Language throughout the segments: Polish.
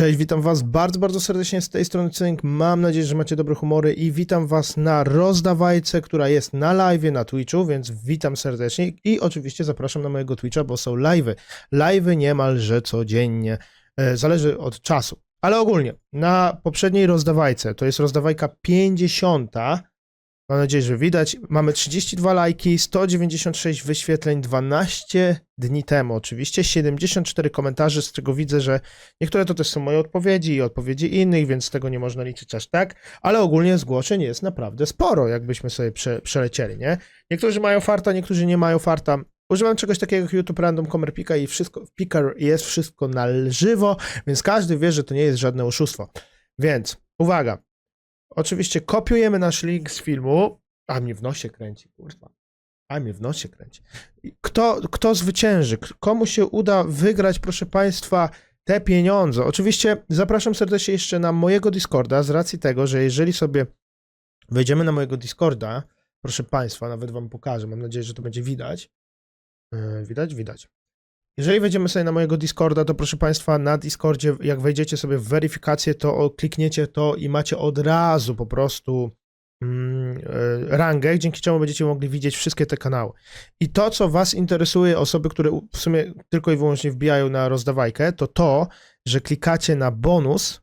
Cześć, witam Was bardzo, bardzo serdecznie z tej strony Cynk. Mam nadzieję, że macie dobre humory i witam Was na rozdawajce, która jest na live na Twitchu, więc witam serdecznie i oczywiście zapraszam na mojego Twitcha, bo są live'y. Live'y niemalże codziennie. E, Zależy od czasu. Ale ogólnie, na poprzedniej rozdawajce, to jest rozdawajka 50. Mam nadzieję, że widać. Mamy 32 lajki, 196 wyświetleń 12 dni temu. Oczywiście 74 komentarze, z czego widzę, że niektóre to też są moje odpowiedzi i odpowiedzi innych, więc tego nie można liczyć aż tak. Ale ogólnie zgłoszeń jest naprawdę sporo, jakbyśmy sobie prze, przelecieli, nie? Niektórzy mają farta, niektórzy nie mają farta. Używam czegoś takiego jak YouTube Random Comer Pika i wszystko, Picker jest wszystko na żywo, więc każdy wie, że to nie jest żadne oszustwo. Więc uwaga, Oczywiście kopiujemy nasz link z filmu. A mnie w nosie kręci, kurwa. A mnie w nosie kręci. Kto, kto zwycięży? Komu się uda wygrać, proszę Państwa, te pieniądze? Oczywiście zapraszam serdecznie jeszcze na mojego Discorda, z racji tego, że jeżeli sobie wejdziemy na mojego Discorda, proszę Państwa, nawet Wam pokażę, mam nadzieję, że to będzie widać. Yy, Widać? Widać. Jeżeli wejdziemy sobie na mojego Discorda, to proszę Państwa, na Discordzie, jak wejdziecie sobie w weryfikację, to klikniecie to i macie od razu po prostu mm, e, rangę, dzięki czemu będziecie mogli widzieć wszystkie te kanały. I to, co Was interesuje, osoby, które w sumie tylko i wyłącznie wbijają na rozdawajkę, to to, że klikacie na bonus,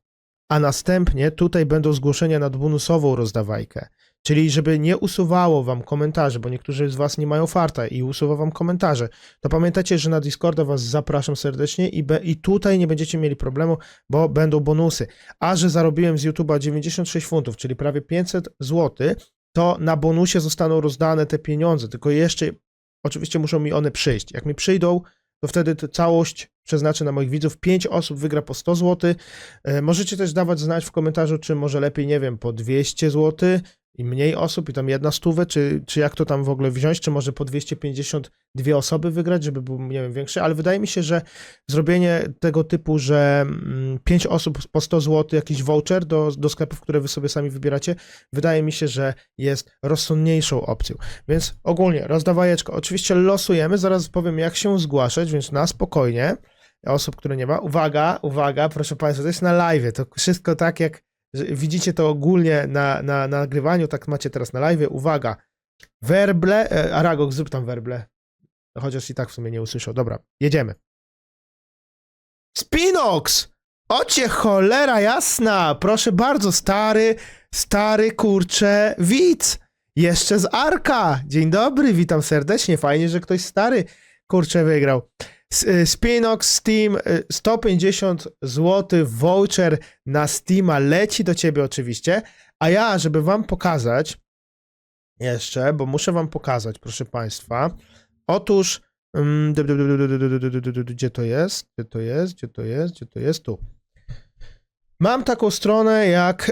a następnie tutaj będą zgłoszenia nad bonusową rozdawajkę. Czyli żeby nie usuwało wam komentarzy, bo niektórzy z was nie mają farta i usuwa wam komentarze, to pamiętajcie, że na Discorda was zapraszam serdecznie i, be, i tutaj nie będziecie mieli problemu, bo będą bonusy. A że zarobiłem z YouTube'a 96 funtów, czyli prawie 500 zł, to na bonusie zostaną rozdane te pieniądze, tylko jeszcze oczywiście muszą mi one przyjść. Jak mi przyjdą, to wtedy tę całość przeznaczę na moich widzów. 5 osób wygra po 100 zł. E, Możecie też dawać znać w komentarzu, czy może lepiej, nie wiem, po 200 zł i mniej osób i tam jedna stówę, czy, czy jak to tam w ogóle wziąć, czy może po 252 osoby wygrać, żeby był, nie wiem, większy, ale wydaje mi się, że zrobienie tego typu, że 5 osób po 100 zł, jakiś voucher do, do sklepów, które wy sobie sami wybieracie, wydaje mi się, że jest rozsądniejszą opcją. Więc ogólnie, rozdawajeczko. Oczywiście losujemy, zaraz powiem jak się zgłaszać, więc na spokojnie. Osób, które nie ma. Uwaga, uwaga, proszę Państwa, to jest na live. To wszystko tak jak widzicie to ogólnie na, na, na nagrywaniu, tak macie teraz na live. Uwaga, werble, e, Aragog, zrób tam werble. Chociaż i tak w sumie nie usłyszał. Dobra, jedziemy. Spinox! Ocie cholera jasna! Proszę bardzo, stary, stary kurcze widz! Jeszcze z Arka! Dzień dobry, witam serdecznie. Fajnie, że ktoś stary kurcze wygrał. Spinox Steam 150 zł voucher na Steama leci do ciebie oczywiście, a ja, żeby wam pokazać jeszcze, bo muszę wam pokazać, proszę państwa. Otóż gdzie to jest? Gdzie to jest? Gdzie to jest? Gdzie to jest? Tu. Mam taką stronę jak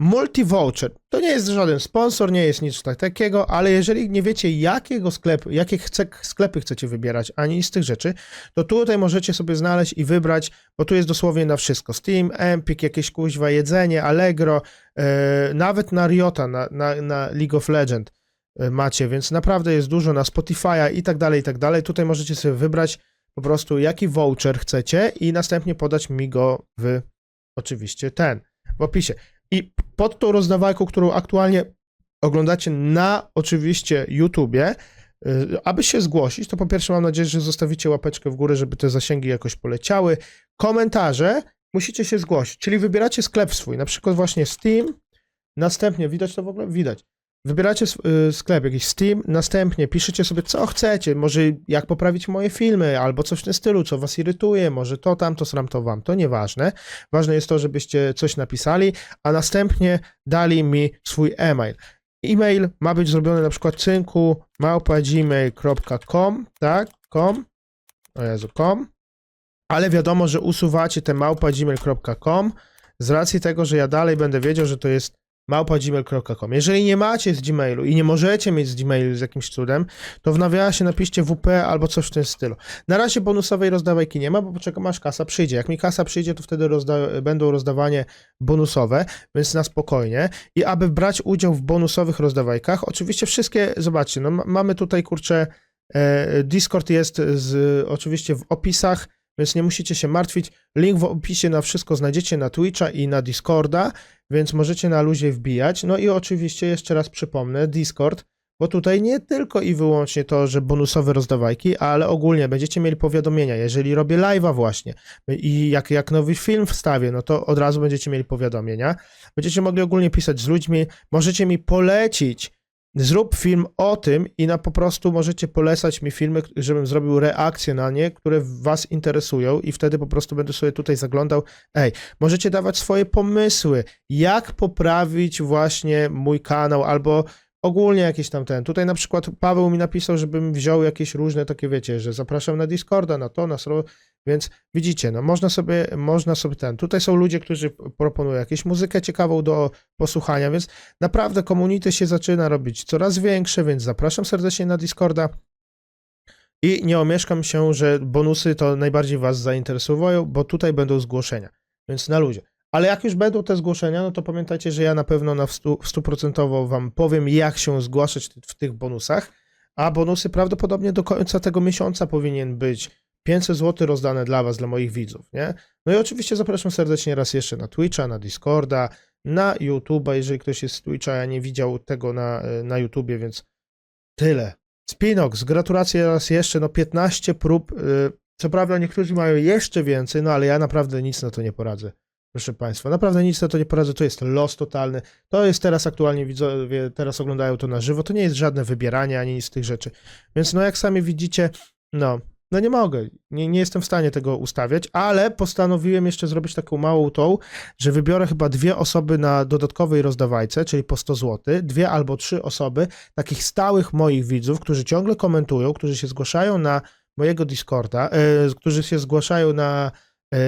Multivoucher. To nie jest żaden sponsor, nie jest nic tak- takiego, ale jeżeli nie wiecie, jakiego sklepu, jakie chce, sklepy chcecie wybierać, ani z tych rzeczy, to tutaj możecie sobie znaleźć i wybrać, bo tu jest dosłownie na wszystko. Steam, Empik, jakieś kuźwa jedzenie, Allegro, e, nawet na Riota, na, na, na League of Legends e, macie, więc naprawdę jest dużo na Spotify'a i tak dalej, i tak dalej. Tutaj możecie sobie wybrać po prostu jaki voucher chcecie i następnie podać mi go w oczywiście ten, w opisie. I pod tą rozdawajką, którą aktualnie oglądacie na oczywiście YouTubie, y, aby się zgłosić, to po pierwsze mam nadzieję, że zostawicie łapeczkę w górę, żeby te zasięgi jakoś poleciały. Komentarze musicie się zgłosić, czyli wybieracie sklep swój, na przykład właśnie Steam, następnie, widać to w ogóle? Widać. Wybieracie y, sklep jakiś Steam, następnie piszecie sobie co chcecie, może jak poprawić moje filmy, albo coś w tym stylu, co was irytuje, może to, tamto, sram to wam, to nieważne. Ważne jest to, żebyście coś napisali, a następnie dali mi swój e-mail. E-mail ma być zrobiony na przykład cynku małpa.gmail.com, tak? Com. O Jezu, com. Ale wiadomo, że usuwacie te małpa.gmail.com z racji tego, że ja dalej będę wiedział, że to jest małpa.gmail.com. Jeżeli nie macie z Gmailu i nie możecie mieć z Gmailu z jakimś cudem, to w nawiasie napiszcie WP albo coś w tym stylu. Na razie bonusowej rozdawajki nie ma, bo poczekam aż kasa przyjdzie. Jak mi kasa przyjdzie, to wtedy rozda- będą rozdawanie bonusowe, więc na spokojnie. I aby brać udział w bonusowych rozdawajkach, oczywiście wszystkie, zobaczcie, no ma- mamy tutaj kurczę, e, Discord jest z, oczywiście w opisach, więc nie musicie się martwić. Link w opisie na wszystko znajdziecie na Twitcha i na Discorda, więc możecie na luzie wbijać. No i oczywiście jeszcze raz przypomnę, Discord, bo tutaj nie tylko i wyłącznie to, że bonusowe rozdawajki, ale ogólnie będziecie mieli powiadomienia, jeżeli robię live'a właśnie i jak, jak nowy film wstawię, no to od razu będziecie mieli powiadomienia. Będziecie mogli ogólnie pisać z ludźmi, możecie mi polecić, zrób film o tym i na po prostu możecie polecać mi filmy, żebym zrobił reakcje na nie, które was interesują i wtedy po prostu będę sobie tutaj zaglądał. Ej, możecie dawać swoje pomysły, jak poprawić właśnie mój kanał albo ogólnie jakiś tam ten. Tutaj na przykład Paweł mi napisał, żebym wziął jakieś różne takie, wiecie, że zapraszam na Discorda, na to, na Sro, więc widzicie, no można sobie, można sobie ten. Tutaj są ludzie, którzy proponują jakąś muzykę ciekawą do posłuchania, więc naprawdę community się zaczyna robić coraz większe, więc zapraszam serdecznie na Discorda. I nie omieszkam się, że bonusy to najbardziej Was zainteresują, bo tutaj będą zgłoszenia, więc na ludzie. Ale jak już będą te zgłoszenia, no to pamiętajcie, że ja na pewno na stuprocentowo Wam powiem, jak się zgłaszać w tych bonusach. A bonusy prawdopodobnie do końca tego miesiąca powinien być 500 zł rozdane dla Was, dla moich widzów, nie? No i oczywiście zapraszam serdecznie raz jeszcze na Twitcha, na Discorda, na YouTube'a, jeżeli ktoś jest z Twitcha, ja nie widział tego na, na YouTubie, więc tyle. Spinox, gratulacje raz jeszcze, no 15 prób, y, co prawda niektórzy mają jeszcze więcej, no ale ja naprawdę nic na to nie poradzę. Proszę Państwa, naprawdę nic na to nie poradzę, to jest los totalny. To jest teraz aktualnie, widzowie teraz oglądają to na żywo, to nie jest żadne wybieranie ani nic z tych rzeczy. Więc no jak sami widzicie, no, no nie mogę, nie, nie jestem w stanie tego ustawiać, ale postanowiłem jeszcze zrobić taką małą tą, że wybiorę chyba dwie osoby na dodatkowej rozdawajce, czyli po 100 zł, dwie albo trzy osoby, takich stałych moich widzów, którzy ciągle komentują, którzy się zgłaszają na mojego Discorda, e, którzy się zgłaszają na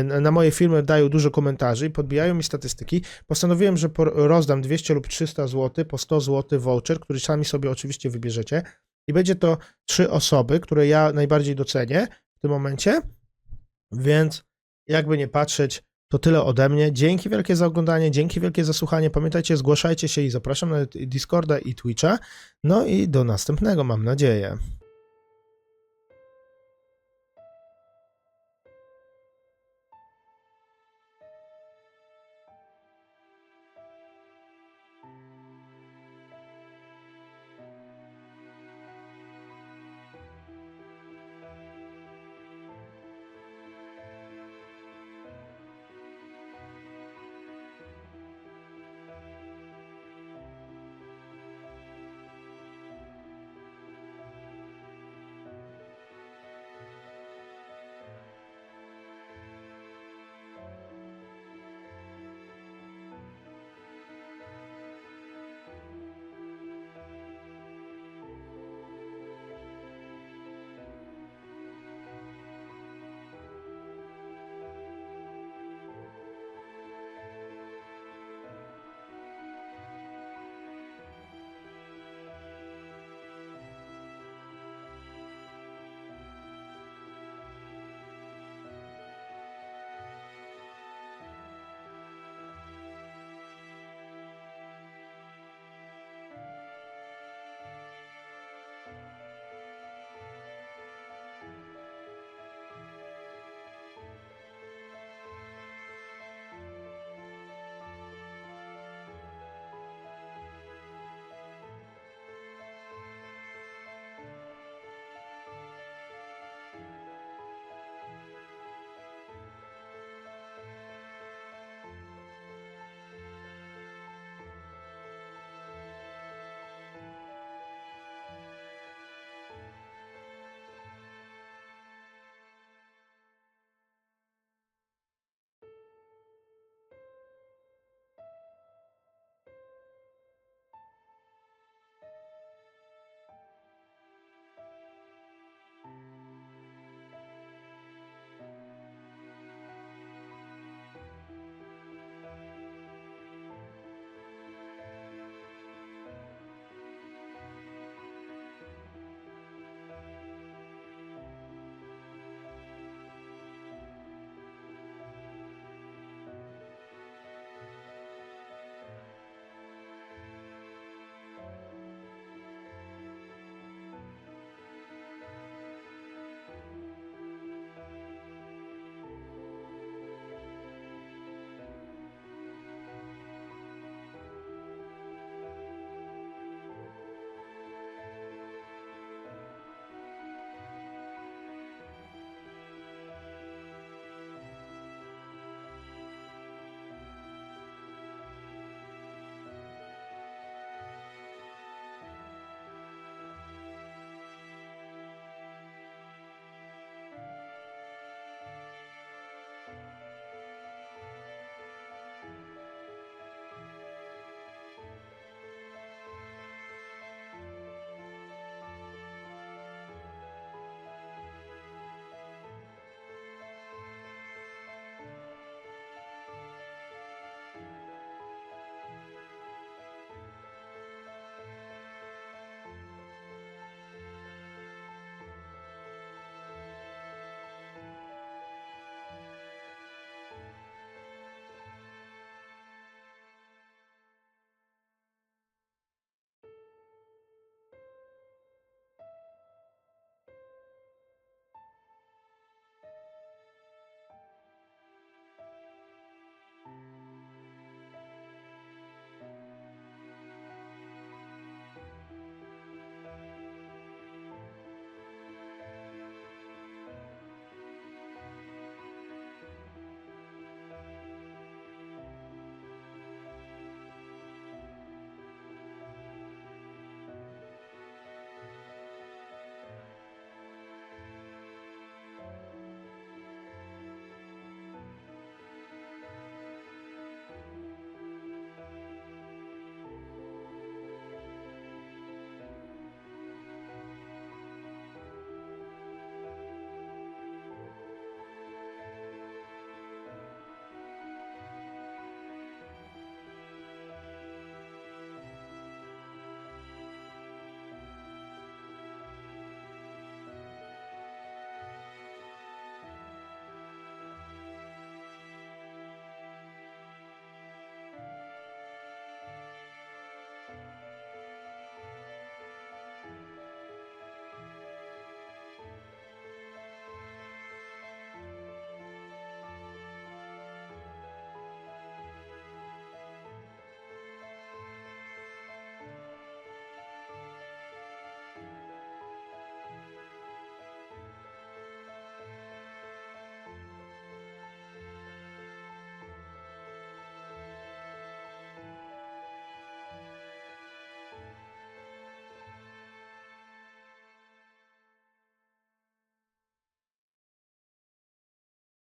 na na moje filmy dają dużo komentarzy i podbijają mi statystyki. Postanowiłem, że rozdam 200 lub 300 zł po 100 zł voucher, który sami sobie oczywiście wybierzecie. I będzie to trzy osoby, które ja najbardziej docenię w tym momencie. Więc jakby nie patrzeć, to tyle ode mnie. Dzięki wielkie za oglądanie, dzięki wielkie za słuchanie. Pamiętajcie, zgłaszajcie się i zapraszam na Discorda i Twitcha. No i do następnego, mam nadzieję.